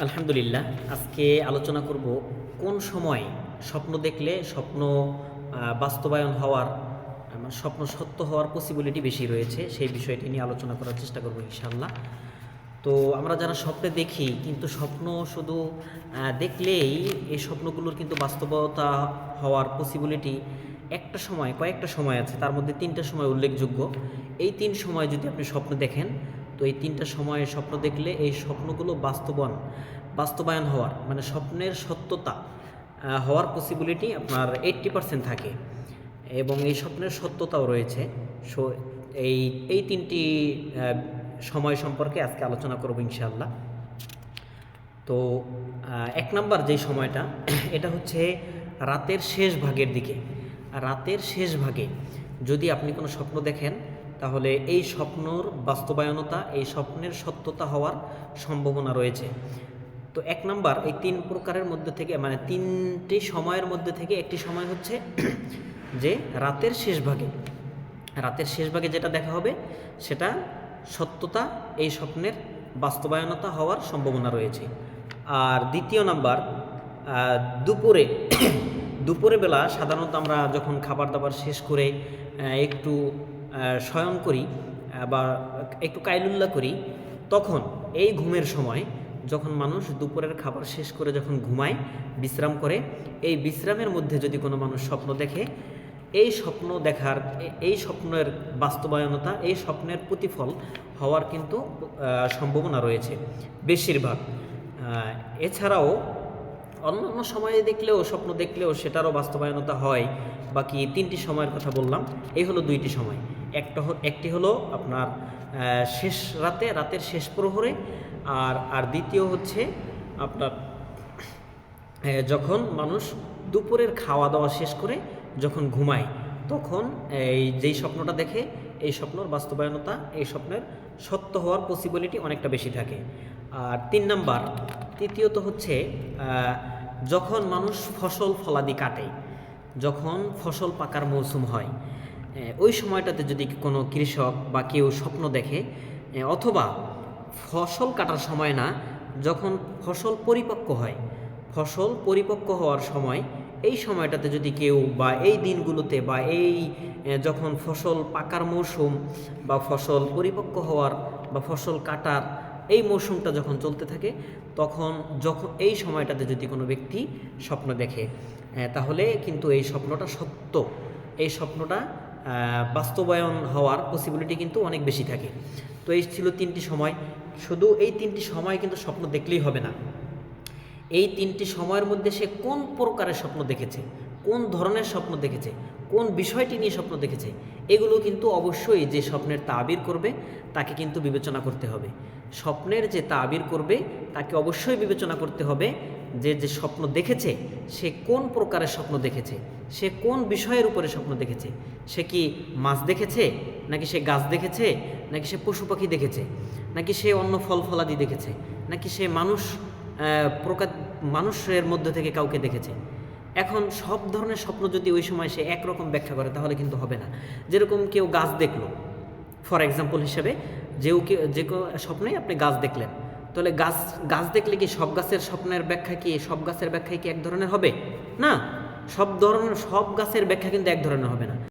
আলহামদুলিল্লাহ, আজকে আলোচনা করব কোন সময় স্বপ্ন দেখলে স্বপ্ন বাস্তবায়ন হওয়ার স্বপ্ন সত্য হওয়ার পসিবিলিটি বেশি রয়েছে, সেই বিষয়টি নিয়ে আলোচনা করার চেষ্টা করব ইনশাল্লাহ তো আমরা যারা স্বপ্নে দেখি, কিন্তু স্বপ্ন শুধু দেখলেই এই স্বপ্নগুলোর কিন্তু বাস্তবতা হওয়ার পসিবিলিটি একটা সময়, কয়েকটা সময় আছে, তার মধ্যে তিনটা সময় উল্লেখযোগ্য। এই তিন সময় যদি আপনি স্বপ্ন দেখেন তো এই তিনটা সময়ে স্বপ্ন দেখলে এই স্বপ্নগুলো বাস্তবায়ন বাস্তবায়ন হওয়ার মানে স্বপ্নের সত্যতা হওয়ার পসিবিলিটি আপনার এইট্টি পার্সেন্ট থাকে। এবং এই স্বপ্নের সত্যতাও রয়েছে। সো এই এই তিনটি সময় সম্পর্কে আজকে আলোচনা করব ইনশাআল্লাহ। তো এক নাম্বার যেই সময়টা, এটা হচ্ছে রাতের শেষ ভাগের দিকে। রাতের শেষ ভাগে যদি আপনি কোনো স্বপ্ন দেখেন তাহলে এই স্বপ্নর বাস্তবায়নতা, এই স্বপ্নের সত্যতা হওয়ার সম্ভাবনা রয়েছে। তো এক নাম্বার, এই তিন প্রকারের মধ্যে থেকে মানে তিনটি সময়ের মধ্যে থেকে একটি সময় হচ্ছে যে রাতের শেষ ভাগে। রাতের শেষ ভাগে যেটা দেখা হবে, সেটা সত্যতা, এই স্বপ্নের বাস্তবায়নতা হওয়ার সম্ভাবনা রয়েছে। আর দ্বিতীয় নাম্বার দুপুরে দুপুরে বেলা সাধারণত আমরা যখন খাবার দাবার শেষ করে একটু শয়ন করি, বা একটু কাইলুল্লা করি, তখন এই ঘুমের সময় যখন মানুষ দুপুরের খাবার শেষ করে যখন ঘুমায়, বিশ্রাম করে, এই বিশ্রামের মধ্যে যদি কোনো মানুষ স্বপ্ন দেখে, এই স্বপ্ন দেখার, এই স্বপ্নের বাস্তবায়নতা, এই স্বপ্নের প্রতিফল হওয়ার কিন্তু সম্ভাবনা রয়েছে বেশিরভাগ। এছাড়াও অন্যান্য সময়ে দেখলেও, স্বপ্ন দেখলেও সেটারও বাস্তবায়নতা হয়। বাকি তিনটি সময়ের কথা বললাম, এই হলো দুইটি সময়। একটা একটি হলো আপনার শেষ রাতে, রাতের শেষ প্রহরে, আর আর দ্বিতীয় হচ্ছে আপনার যখন মানুষ দুপুরের খাওয়া দাওয়া শেষ করে যখন ঘুমায়, তখন এই যেই স্বপ্নটা দেখে, এই স্বপ্নর বাস্তবায়নতা, এই স্বপ্নের সত্য হওয়ার পসিবিলিটি অনেকটা বেশি থাকে। আর তিন নাম্বার, তৃতীয়ত হচ্ছে যখন মানুষ ফসল, ফলাদি কাটে, যখন ফসল পাকার মৌসুম হয় ওই সময়টাতে যদি কোনো কৃষক বা কেউ স্বপ্ন দেখে অথবা ফসল কাটার সময় না, যখন ফসল পরিপক্ক হয়, ফসল পরিপক্ক হওয়ার সময়, এই সময়টাতে যদি কেউ বা এই দিনগুলোতে বা এই যখন ফসল পাকার মৌসুম বা ফসল পরিপক্ক হওয়ার বা ফসল কাটার এই মৌসুমটা যখন চলতে থাকে, তখন যখন এই সময়টাতে যদি কোনো ব্যক্তি স্বপ্ন দেখে তাহলে কিন্তু এই স্বপ্নটা সত্য। এই স্বপ্নটা বাস্তবায়ন হওয়ার পসিবিলিটি কিন্তু অনেক বেশি থাকে। তো এই ছিল তিনটি সময়। শুধু এই তিনটি সময় কিন্তু স্বপ্ন দেখলেই হবে না। এই তিনটি সময়ের মধ্যে সে কোন প্রকারের স্বপ্ন দেখেছে? কোন ধরনের স্বপ্ন দেখেছে? কোন বিষয়টি নিয়ে স্বপ্ন দেখেছে? এগুলো কিন্তু অবশ্যই যে স্বপ্নের তাবির করবে, তাকে কিন্তু বিবেচনা করতে হবে। স্বপ্নের যে তাবির করবে, তাকে অবশ্যই বিবেচনা করতে হবে যে যে স্বপ্ন দেখেছে, সে কোন প্রকারের স্বপ্ন দেখেছে? সে কোন বিষয়ের উপরে স্বপ্ন দেখেছে? সে কি মাছ দেখেছে? নাকি সে গাছ দেখেছে? নাকি সে পশু পাখি দেখেছে? নাকি সে অন্য ফল ফলাদি দেখেছে? নাকি সে মানুষ প্রকার, মানুষের মধ্যে থেকে কাউকে দেখেছে? এখন সব ধরনের স্বপ্ন যদি ওই সময় সে একরকম ব্যাখ্যা করে, তাহলে কিন্তু হবে না। যেরকম কেউ গাছ দেখল, ফর এক্সাম্পল হিসেবে যেও কেউ যে স্বপ্নে আপনি গাছ দেখলেন। তাহলে গাছ গাছ দেখলে কি সব গাছের স্বপ্নের ব্যাখ্যা কি? সব গাছের ব্যাখ্যাই কি এক ধরনের হবে? না, সব ধরনের, সব গাছের ব্যাখ্যা কিন্তু এক ধরনের হবে না।